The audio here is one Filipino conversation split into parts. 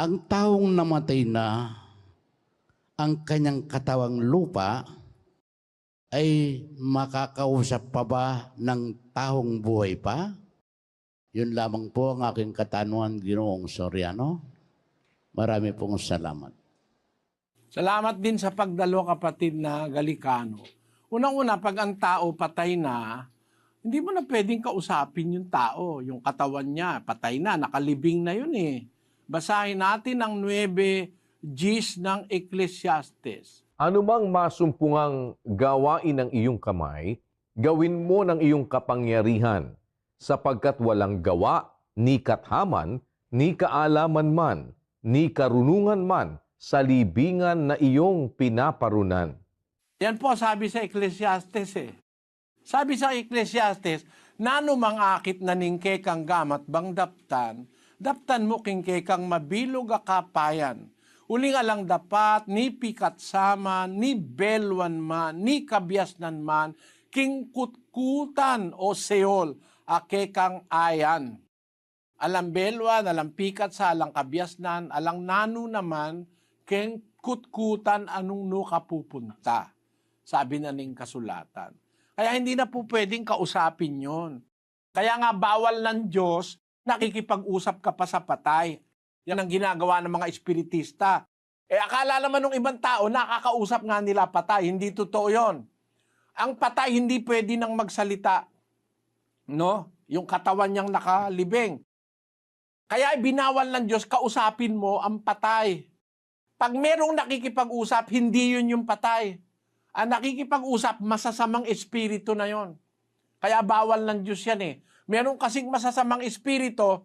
ang taong namatay na, ang kanyang katawang lupa, ay makakausap pa ba ng taong buhay pa? Yun lamang po ang aking katanungan, Ginoong Soriano. Marami pong salamat. Salamat din sa pagdalo kapatid na Galikano. Unang-una, pag ang tao patay na, hindi mo na pwedeng kausapin yung tao. Yung katawan niya, patay na, nakalibing na yun eh. Basahin natin ang 9 Gs ng Ecclesiastes. Anumang masumpungang gawain ng iyong kamay, gawin mo ng iyong kapangyarihan, sapagkat walang gawa, ni kathaman, ni kaalaman man, ni karunungan man, sa libingan na iyong pinaparunan. Yan po sabi sa Ecclesiastes eh. Sabi sa Ecclesiastes, nano mangakit na ningke kang gamat bang daptan, daptan mo kingke kang mabilog a kapayan. Uling alang dapat, ni pikat sama, ni belwan man, ni kabyasnan man, king kutkutan o seol, ake kang ayan. Alang belwan, alang pikat sa alang kabyasnan, alang nano naman, king kutkutan anong no kapupunta. Sabi na ning kasulatan. Kaya hindi na po pwedeng kausapin yon. Kaya nga bawal ng Diyos, nakikipag-usap ka pa sa patay. Yan ang ginagawa ng mga espiritista. Eh akala naman ng ibang tao, nakakausap nga nila patay. Hindi totoo yon. Ang patay hindi pwede nang magsalita. No? Yung katawan niyang nakalibing. Kaya binawal ng Diyos, kausapin mo ang patay. Pag merong nakikipag-usap, hindi yun yung patay. Ang nakikipag-usap, masasamang espiritu na yon. Kaya bawal ng Diyos yan eh. Meron kasing masasamang espiritu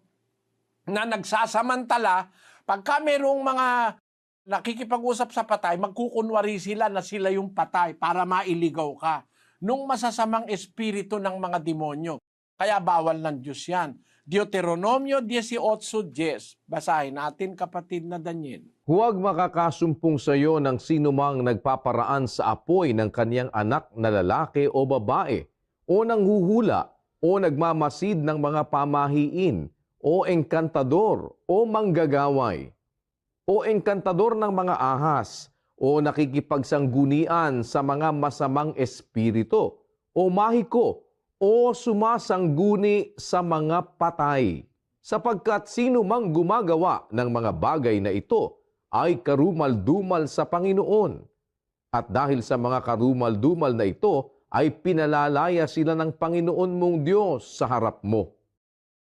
na nagsasamantala, pagka merong mga nakikipag-usap sa patay, magkukunwari sila na sila yung patay para mailigaw ka. Nung masasamang espiritu ng mga demonyo. Kaya bawal ng Diyos yan. Deuteronomio 18.10. Basahin natin kapatid na Daniel. Huwag makakasumpong sa iyo ng sinumang nagpaparaan sa apoy ng kaniyang anak na lalaki o babae, o nanghuhula, o nagmamasid ng mga pamahiin, o engkantador, o manggagaway, o engkantador ng mga ahas, o nakikipagsangunian sa mga masamang espiritu, o mahiko, o sumasangguni sa mga patay. Sapagkat sino mang gumagawa ng mga bagay na ito ay karumal-dumal sa Panginoon. At dahil sa mga karumal-dumal na ito, ay pinalalaya sila ng Panginoon mong Diyos sa harap mo.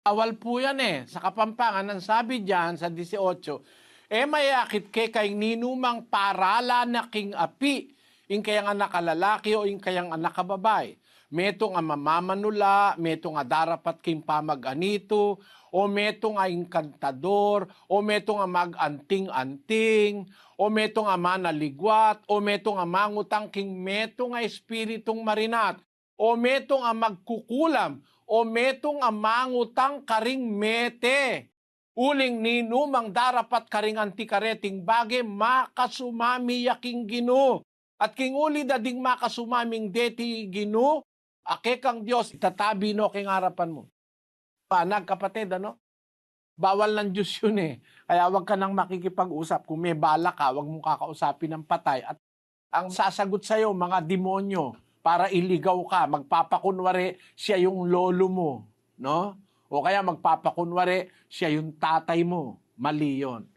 Awal po yan eh. Sa Kapampangan, ang sabi diyan sa 18, eh mayakit ke kay ninumang parala na king api, ing kayang anak kalalaki o ing kayang anak kababae. Meto nga mamamanula, meto nga darapat king pamaganito, o meto nga inkantador, o meto nga maganting-anting, o meto nga manaligwat, o meto nga mangutang king meto nga espiritong marinat, o meto nga magkukulam, o meto nga mangutang karing mete. Uling ni numang darapat karing antikareting bage makasumami yaking gino. At king uli dading makasumaming deti gino, ake kang Diyos, itatabi no king harapan mo. Panag kapatid, ano? Bawal ng Diyos yun eh. Kaya wag ka nang makikipag-usap. Kung may bala ka, wag mong kakausapin ng patay. At ang sasagot sa'yo, mga demonyo, para iligaw ka, magpapakunwari siya yung lolo mo. No? O kaya magpapakunwari siya yung tatay mo. Mali yon.